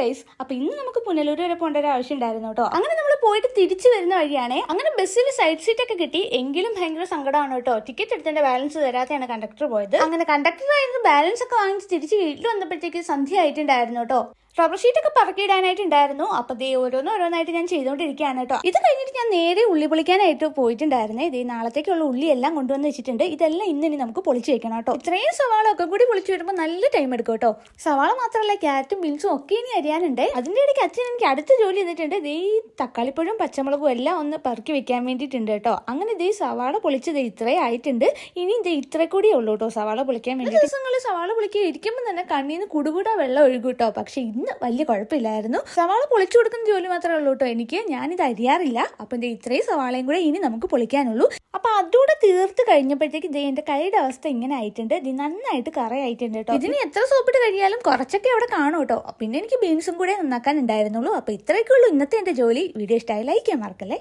Guys അപ്പൊ ഇന്ന് നമുക്ക് പുനലൂർ വരെ പോകേണ്ട ഒരു ആവശ്യം ഉണ്ടായിരുന്നു കേട്ടോ. അങ്ങനെ പോയിട്ട് തിരിച്ചു വരുന്ന വഴിയാണേ. അങ്ങനെ ബസ്സിൽ സൈഡ് സീറ്റ് ഒക്കെ കിട്ടി. എങ്കിലും ഭയങ്കര സങ്കടമാണ് കേട്ടോ. ടിക്കറ്റ് എടുത്തതിന്റെ ബാലൻസ് തരാതെയാണ് കണ്ടക്ടർ പോയത്. അങ്ങനെ കണ്ടക്ടർ ആയിരുന്നു ബാലൻസ് ഒക്കെ വാങ്ങിച്ച് തിരിച്ച് വീട്ടിൽ വന്നപ്പോഴത്തേക്ക് സന്ധ്യ ആയിട്ടുണ്ടായിരുന്നു കേട്ടോ. റബ്ബർ ഷീറ്റ് ഒക്കെ പറക്കിയിടാനായിട്ടുണ്ടായിരുന്നു അപ്പൊ ദേ ഓരോന്ന് ഓരോന്നായിട്ട് ഞാൻ ചെയ്തുകൊണ്ടിരിക്കുകയാണ് കേട്ടോ. ഇത് കഴിഞ്ഞിട്ട് ഞാൻ നേരെ ഉള്ളി പൊളിക്കാനായിട്ട് പോയിട്ടുണ്ടായിരുന്നേ. ഇതേ നാളത്തേക്കുള്ള ഉള്ളി എല്ലാം കൊണ്ടുവന്ന് വെച്ചിട്ടുണ്ട്. ഇതെല്ലാം ഇന്ന് ഇനി നമുക്ക് പൊളിച്ച് വെക്കണം കേട്ടോ. ഇത്രയും സവാള ഒക്കെ കൂടി പൊളിച്ച് വരുമ്പോൾ നല്ല ടൈം എടുക്കും കേട്ടോ. സവാള മാത്രമല്ല ക്യാരറ്റും ബീൻസും ഒക്കെ ഇനി അറിയാനുണ്ട് അതിന്റെ ഇടയ്ക്ക് അച്ഛൻ എനിക്ക് അടുത്ത ജോലി ചെയ്തിട്ടുണ്ട് ഇതേ ഈ തക്കാളിപ്പഴവും പച്ചമുളകും എല്ലാം ഒന്ന് പറക്കി വെക്കാൻ വേണ്ടിയിട്ടുണ്ട് കേട്ടോ. അങ്ങനെ ദേ സവാള പൊളിച്ചത് ഇത്രേ ആയിട്ടുണ്ട്. ഇനി ഇത് ഇത്ര കൂടിയേ ഉള്ളൂ കേട്ടോ സവാള പൊളിക്കാൻ വേണ്ടി ദിവസങ്ങളിൽ സവാള പൊളിക്കാൻ ഇരിക്കുമ്പോൾ തന്നെ കണ്ണീന്ന് കുടുകൂടാ വെള്ളം ഒഴുകും കേട്ടോ. പക്ഷെ ഇന്ന് വലിയ കുഴപ്പമില്ലായിരുന്നു. സവാള പൊളിച്ചു കൊടുക്കുന്ന ജോലി മാത്രമേ ഉള്ളൂ കേട്ടോ എനിക്ക്. ഞാനിത് അരിയാറില്ല. അപ്പം ഇത് ഇത്രയും സവാളയും കൂടെ ഇനി നമുക്ക് പൊളിക്കാനുള്ളൂ. അപ്പൊ അതുകൂടെ തീർത്ത് കഴിഞ്ഞപ്പോഴത്തേക്ക് ഇതേ എന്റെ കൈയുടെ അവസ്ഥ ഇങ്ങനെ ആയിട്ടുണ്ട്. ഇത് നന്നായിട്ട് കറയായിട്ടുണ്ട് കേട്ടോ. ഇതിന് എത്ര സോപ്പിട്ട് കഴിയാലും കുറച്ചൊക്കെ അവിടെ കാണും കേട്ടോ. പിന്നെ എനിക്ക് ബീൻസും കൂടെ നന്നാക്കാൻ ഉണ്ടായിരുന്നുള്ളൂ അപ്പൊ ഇത്രയൊക്കെ ഉള്ളൂ ഇന്നത്തെ എന്റെ ജോലി. ഇഷ്ടമായി ലൈക്ക് ചെയ്യാൻ മറക്കല്ലേ?